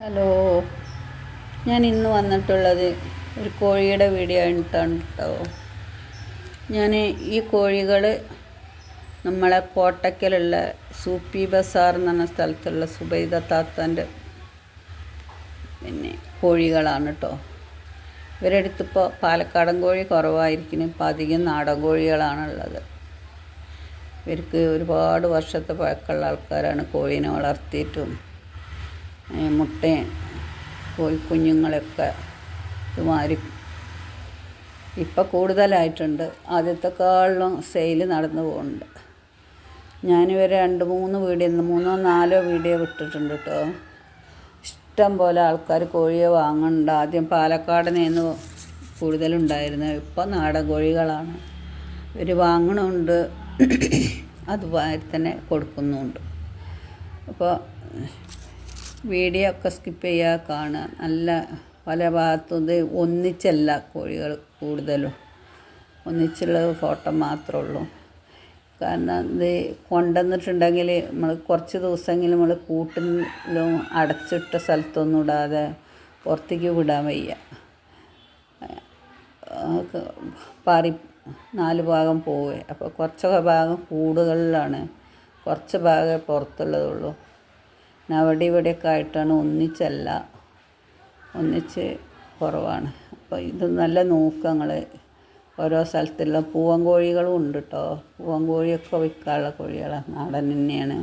Hello. ഞാൻ ഇന്ന് വന്നിട്ടുള്ളത് ഒരു കോഴിയുടെ വീഡിയോ ആയിട്ടാണ് കേട്ടോ. ഞാൻ ഈ കോഴികൾ നമ്മളെ കോട്ടക്കലുള്ള സൂപ്പി ബസാർ എന്ന് പറഞ്ഞ സ്ഥലത്തുള്ള സുബൈദ താത്താന്റെ പിന്നെ കോഴികളാണ് കേട്ടോ. ഇവരെടുത്തിപ്പോൾ പാലക്കാടൻ കോഴി കുറവായിരിക്കും. ഇപ്പോൾ അധികം നാടൻ കോഴികളാണുള്ളത് ഇവർക്ക് ഒരുപാട് വർഷത്തെ പഴക്കമുള്ള ആൾക്കാരാണ് കോഴീനെ വളർത്തിയിട്ടും മുട്ടയും കോഴിക്കുഞ്ഞുങ്ങളൊക്കെ ഇതുമാതിരി ഇപ്പം കൂടുതലായിട്ടുണ്ട്. ആദ്യത്തെക്കാളിലും സെയിൽ നടന്നു പോകുന്നുണ്ട്. ഞാനിവരെ രണ്ട് മൂന്ന് വീഡിയോ മൂന്നോ നാലോ വീഡിയോ വിട്ടിട്ടുണ്ട് കേട്ടോ. ഇഷ്ടം പോലെ ആൾക്കാർ കോഴിയെ വാങ്ങുന്നുണ്ട്. ആദ്യം പാലക്കാട് നിന്ന് കൂടുതലുണ്ടായിരുന്നു ഇപ്പം നാടൻ കോഴികളാണ്. ഇവർ വാങ്ങണമുണ്ട് അതുപോലെ തന്നെ കൊടുക്കുന്നുമുണ്ട് അപ്പോൾ വീഡിയോ ഒക്കെ സ്കിപ്പ് ചെയ്യാ കാണുക നല്ല പല ഭാഗത്തുനിന്ന് ഒന്നിച്ചല്ല കോഴികൾ കൂടുതലും. ഒന്നിച്ചുള്ള ഫോട്ടോ മാത്രമേ ഉള്ളൂ. കാരണം ഇത് കൊണ്ടുവന്നിട്ടുണ്ടെങ്കിൽ നമ്മൾ കുറച്ച് ദിവസമെങ്കിലും നമ്മൾ കൂട്ടിലും അടച്ചിട്ട സ്ഥലത്തൊന്നും ഇടാതെ പുറത്തേക്ക് വിടാൻ വയ്യ. പാറി നാല് ഭാഗം പോവേ. അപ്പോൾ കുറച്ചൊക്കെ ഭാഗം കൂടുകളിലാണ്. കുറച്ച് ഭാഗമേ പുറത്തുള്ളതുള്ളൂ. അവിടെ ഇവിടെയൊക്കെ ആയിട്ടാണ്. ഒന്നിച്ചല്ല. ഒന്നിച്ച് കുറവാണ്. അപ്പോൾ ഇത് നല്ല നോക്കങ്ങൾ ഓരോ സ്ഥലത്തുള്ള പൂവൻ കോഴികളും ഉണ്ട് കേട്ടോ പൂവൻ കോഴിയൊക്കെ വിൽക്കാനുള്ള കോഴികളാണ് നാടൻ തന്നെയാണ്.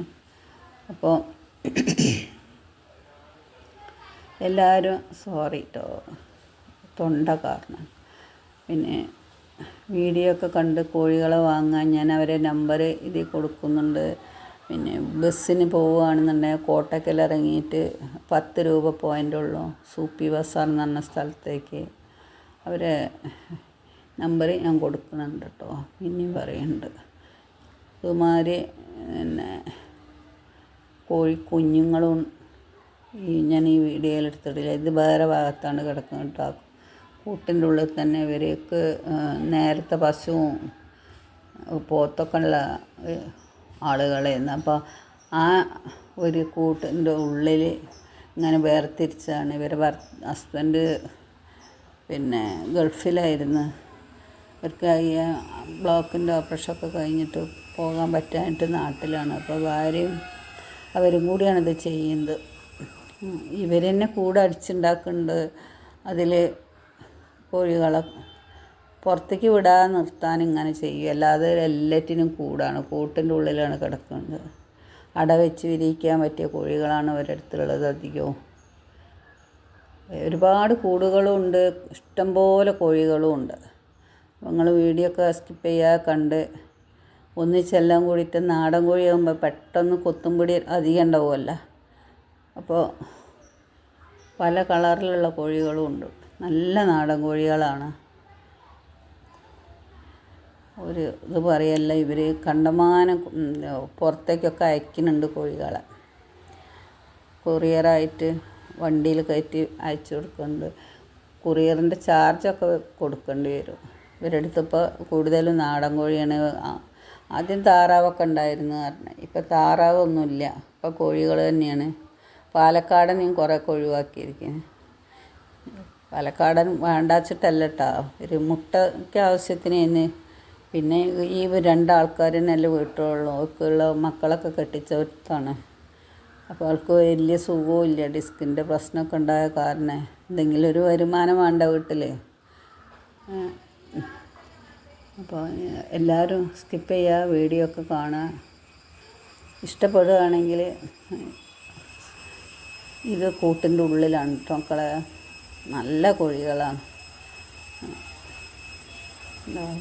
അപ്പോൾ എല്ലാവരും സോറി കേട്ടോ തൊണ്ട കാരണം പിന്നെ വീഡിയോ ഒക്കെ കണ്ട് കോഴികളെ വാങ്ങാൻ ഞാൻ അവരെ നമ്പർ ഇതിൽ കൊടുക്കുന്നുണ്ട്. പിന്നെ ബസ്സിന് പോവുകയാണെന്നുണ്ടെങ്കിൽ കോട്ടക്കൽ ഇറങ്ങിയിട്ട് പത്ത് രൂപ പോയിന്റ് ഉള്ളൂ. സൂപ്പി ബസാർ എന്ന് പറഞ്ഞ സ്ഥലത്തേക്ക്. അവരെ നമ്പർ ഞാൻ കൊടുക്കുന്നുണ്ട് കേട്ടോ പിന്നെയും പറയുന്നുണ്ട് ഇതുമാതിരി പിന്നെ കോഴി കുഞ്ഞുങ്ങളും ഈ ഞാൻ ഈ വീഡിയോയിൽ എടുത്തിട്ടില്ല. ഇത് വേറെ ഭാഗത്താണ് കിടക്കുന്നത് കേട്ടോ കൂട്ടിന്റെ ഉള്ളിൽ തന്നെ ഇവർക്ക് നേരത്തെ പശുവും പോത്തൊക്കെ ഉള്ള ആളുകളായിരുന്നു അപ്പോൾ ആ ഒരു കൂട്ടിന്റെ ഉള്ളിൽ ഇങ്ങനെ വേർതിരിച്ചാണ് ഇവരെ ഭർ ഹസ്ബൻഡ് പിന്നെ ഗൾഫിലായിരുന്നു. അവർക്ക് ഈ ബ്ലോക്കിന്റെ ഓപ്പറേഷനൊക്കെ കഴിഞ്ഞിട്ട് പോകാൻ പറ്റാനായിട്ട് നാട്ടിലാണ്. അപ്പോൾ ഭാര്യയും അവരും കൂടിയാണ് ഇത് ചെയ്യുന്നത്. ഇവർ തന്നെ കൂടെ അടിച്ചുണ്ടാക്കുന്നുണ്ട്. അതിൽ കോഴികളെ പുറത്തേക്ക് വിടാതെ നിർത്താൻ ഇങ്ങനെ ചെയ്യും. അല്ലാതെ എല്ലാറ്റിനും കൂടാണ്. കൂട്ടിന്റെ ഉള്ളിലാണ് കിടക്കുന്നത്. അട വെച്ച് വിരിയിക്കാൻ പറ്റിയ കോഴികളാണ് ഒരിടത്തുള്ളത് അധികവും. ഒരുപാട് കൂടുകളും ഉണ്ട്. ഇഷ്ടംപോലെ കോഴികളും ഉണ്ട്. നിങ്ങൾ വീഡിയോ ഒക്കെ സ്കിപ്പ് ചെയ്യാതെ കണ്ട് ഒന്നിച്ചെല്ലാം കൂടിയിട്ട് നാടൻ കോഴിയാകുമ്പോൾ പെട്ടെന്ന് കൊത്തുംപിടി അധികം ഉണ്ടാവുമല്ലോ. അപ്പോൾ പല കളറിലുള്ള കോഴികളും ഉണ്ട്. നല്ല നാടൻ കോഴികളാണ്. ഒരു ഇത് പറയല്ല ഇവർ കണ്ടമാനം പുറത്തേക്കൊക്കെ അയക്കുന്നുണ്ട് കോഴികളെ. കൊറിയറായിട്ട് വണ്ടിയിൽ കയറ്റി അയച്ചു കൊടുക്കുന്നുണ്ട്. കൊറിയറിന്റെ ചാർജൊക്കെ കൊടുക്കേണ്ടി വരും. ഇവരുടെ അടുത്തിപ്പോൾ കൂടുതലും നാടൻ കോഴിയാണ്. ആദ്യം താറാവൊക്കെ ഉണ്ടായിരുന്നു പറഞ്ഞത് ഇപ്പം താറാവൊന്നുമില്ല. ഇപ്പോൾ കോഴികൾ തന്നെയാണ്. പാലക്കാടൻ ഞാൻ കുറേ ഒഴിവാക്കിയിരിക്കുന്നത് പാലക്കാടൻ വേണ്ടാച്ചിട്ടല്ല കേട്ടോ ഒരു മുട്ടയ്ക്ക് ആവശ്യത്തിന് പിന്നെ ഈ രണ്ടാൾക്കാരനല്ലേ വീട്ടിലുള്ളൂ. അവർക്കുള്ള മക്കളൊക്കെ കെട്ടിച്ചവർത്താണ്. അപ്പോൾ അവൾക്ക് വലിയ സുഖവും ഇല്ല. ഡിസ്കിന്റെ പ്രശ്നമൊക്കെ ഉണ്ടായ കാരണം. എന്തെങ്കിലും ഒരു വരുമാനം വേണ്ട വീട്ടിൽ അപ്പോൾ എല്ലാവരും സ്കിപ്പ് ചെയ്യുക വീഡിയോ ഒക്കെ കാണുക. ഇഷ്ടപ്പെടുകയാണെങ്കിൽ ഇത് കൂട്ടിന്റെ ഉള്ളിലാണ് മക്കളെ. നല്ല കോഴികളാണ്.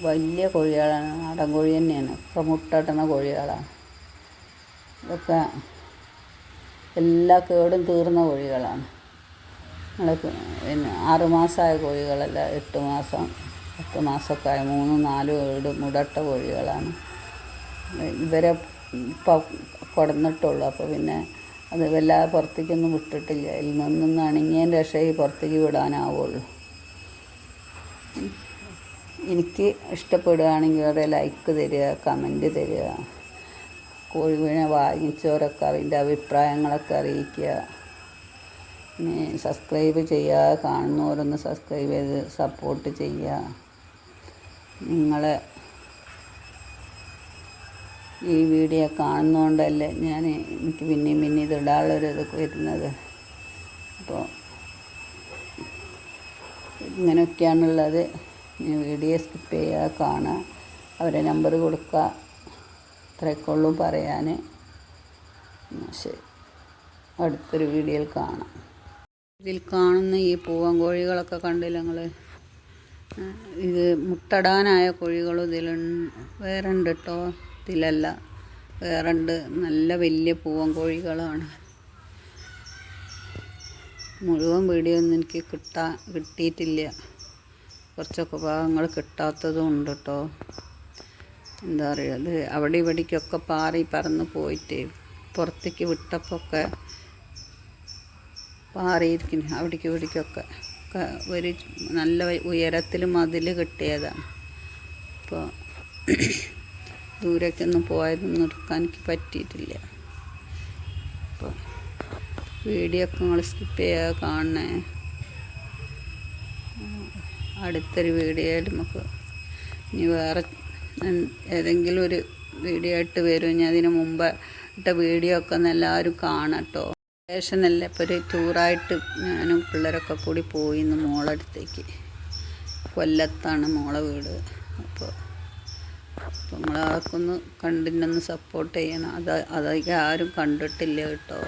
വലിയ കോഴികളാണ്. നാടൻ കോഴി തന്നെയാണ്. ഒക്കെ മുട്ടട്ടുന്ന കോഴികളാണ്. ഇതൊക്കെ എല്ലാ കേടും തീർന്ന കോഴികളാണ്. പിന്നെ ആറുമാസമായ കോഴികളല്ല എട്ട് മാസം പത്ത് മാസമൊക്കെ ആയ. മൂന്നും നാലും ഏഴ് മുടട്ട കോഴികളാണ്. ഇവരെ ഇപ്പോൾ കൊടുന്നിട്ടുള്ളൂ. അപ്പോൾ പിന്നെ അത് വല്ലാതെ പുറത്തേക്കൊന്നും വിട്ടിട്ടില്ല. ഇതിൽ നിന്നൊന്നും അണങ്ങിയതിന്റെ രക്ഷയിൽ പുറത്തേക്ക് വിടാനാവുള്ളൂ. എനിക്ക് ഇഷ്ടപ്പെടുകയാണെങ്കിൽ അവരെ ലൈക്ക് തരിക കമന്റ് തരിക കോഴിവിനെ വാങ്ങിച്ചവരൊക്കെ അതിന്റെ അഭിപ്രായങ്ങളൊക്കെ അറിയിക്കുക. പിന്നെ സബ്സ്ക്രൈബ് ചെയ്യുക കാണുന്നവരൊന്ന് സബ്സ്ക്രൈബ് ചെയ്ത് സപ്പോർട്ട് ചെയ്യുക. നിങ്ങളെ ഈ വീഡിയോ കാണുന്നതുകൊണ്ടല്ലേ ഞാൻ എനിക്ക് പിന്നെയും പിന്നെ ഇത് വരുന്നത്. അപ്പോൾ ഇങ്ങനെയൊക്കെയാണുള്ളത്. വീഡിയോ സ്കിപ്പ് ചെയ്യുക കാണുക അവരെ നമ്പർ കൊടുക്കുക ഇത്രയൊക്കെ ഉള്ളൂ പറയാൻ ശരി. അടുത്തൊരു വീഡിയോയിൽ കാണാം. ഇതിൽ കാണുന്ന ഈ പൂവൻ കോഴികളൊക്കെ കണ്ടില്ല നിങ്ങൾ ഇത് മുട്ടടാനായ കോഴികളും ഇതിലുണ്ട്. വേറെ ഉണ്ട് കേട്ടോ ഇതിലല്ല. വേറെ ഉണ്ട് നല്ല വലിയ പൂവൻ കോഴികളാണ്. മുഴുവൻ വീഡിയോ ഒന്നും എനിക്ക് കിട്ടാ കിട്ടിയിട്ടില്ല. കുറച്ചൊക്കെ ഭാഗങ്ങൾ കിട്ടാത്തതും ഉണ്ട് കേട്ടോ. എന്താ പറയുക അത് അവിടെ ഇവിടേക്കൊക്കെ പാറി പറന്ന് പോയിട്ട് പുറത്തേക്ക് വിട്ടപ്പോഴൊക്കെ പാറിയിരിക്കുന്നു. അവിടേക്ക് ഇവിടേക്കൊക്കെ ഒരു നല്ല ഉയരത്തിൽ മതിൽ കിട്ടിയതാണ്. അപ്പോൾ ദൂരേക്കൊന്നും പോയതൊന്നും എടുക്കാൻ എനിക്ക് പറ്റിയിട്ടില്ല. അപ്പോൾ വീഡിയോ ഒക്കെ നിങ്ങൾ സ്കിപ്പ് ചെയ്യാതെ കാണണേ. അടുത്തൊരു വീഡിയോയിൽ നമുക്ക് ഇനി വേറെ ഏതെങ്കിലും ഒരു വീഡിയോ ആയിട്ട് വരും. ഞാൻ അതിന് മുമ്പ് ഇട്ട വീഡിയോ ഒക്കെ ഒന്ന് എല്ലാവരും കാണട്ടോ സ്റ്റേഷനല്ലേ ഇപ്പോൾ ഒരു ടൂറായിട്ട് ഞാനും പിള്ളേരൊക്കെ കൂടി പോയി ഇന്ന് മോളടുത്തേക്ക്. കൊല്ലത്താണ് മോളെ വീട്. അപ്പോൾ അപ്പോൾ നമ്മളാർക്കൊന്ന് സപ്പോർട്ട് ചെയ്യണം. അത് അതൊക്കെ ആരും കണ്ടിട്ടില്ല കേട്ടോ.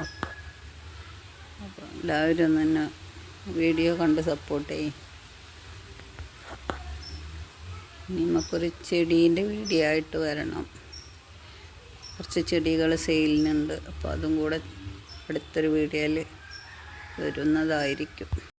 അപ്പോൾ എല്ലാവരും ഒന്ന് വീഡിയോ കണ്ട് സപ്പോർട്ട് ചെയ്യും ഇനി നമുക്കൊരു ചെടീന്റെ വീഡിയോ ആയിട്ട് വരണം. കുറച്ച് ചെടികൾ സെയിലിനുണ്ട്. അപ്പോൾ അതും കൂടെ അടുത്തൊരു വീഡിയോയിൽ വരുന്നതായിരിക്കും.